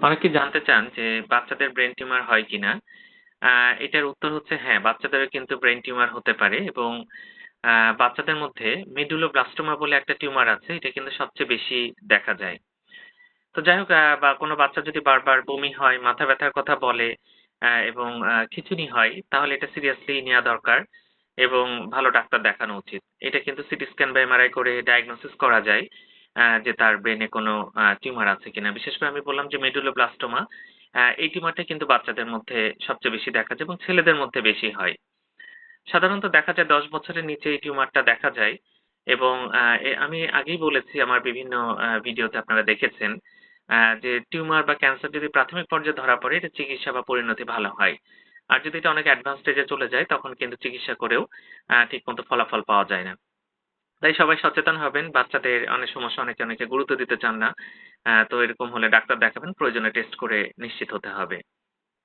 অনেকে জানতে চান যে বাচ্চাদের ব্রেন টিউমার হয় কিনা? আ এটার উত্তর হচ্ছে হ্যাঁ, বাচ্চাদেরও কিন্তু ব্রেন টিউমার হতে পারে এবং আ বাচ্চাদের মধ্যে মেডুলোব্লাস্টোমা বলে একটা টিউমার আছে। এটা কিন্তু সবচেয়ে বেশি দেখা যায়। তো যাই হোক আ বা কোনো বাচ্চা যদি বারবার বমি হয়, মাথা ব্যথার কথা বলে আ এবং আ খিঁচুনি হয়, তাহলে এটা সিরিয়াসলি নেওয়া দরকার এবং ভালো ডাক্তার দেখানো উচিত। এটা কিন্তু সিটি স্ক্যান বা এমআরআই করে ডায়াগনোসিস করা যায় যে তার ব্রেইনে কোনো টিউমার আছে কিনা। বিশেষ করে আমি বললাম যে মেডুলোব্লাস্টোমা এই টিউমারটা কিন্তু বাচ্চাদের মধ্যে সবচেয়ে বেশি দেখা যায় এবং ছেলেদের মধ্যে বেশি হয়। সাধারণত দেখা যায় ১০ বছরের নিচে এই টিউমারটা দেখা যায় এবং আমি আগেই বলেছি আমার বিভিন্ন ভিডিওতে আপনারা দেখেছেন যে টিউমার বা ক্যান্সার যদি প্রাথমিক পর্যায়ে ধরা পড়ে, এটা চিকিৎসা বা পরিণতি ভালো হয়। আর যদি এটা অনেক অ্যাডভান্স স্টেজে চলে যায়, তখন কিন্তু চিকিৎসা করেও আ ঠিকমতো ফলাফল পাওয়া যায় না। তাই সবাই সচেতন হবেন। বাচ্চাদের অনেক সমস্যা অনেকে, অনেকে গুরুত্ব দিতে চান না। তো এরকম হলে ডাক্তার দেখাবেন। প্রয়োজনে টেস্ট করে নিশ্চিত হতে হবে।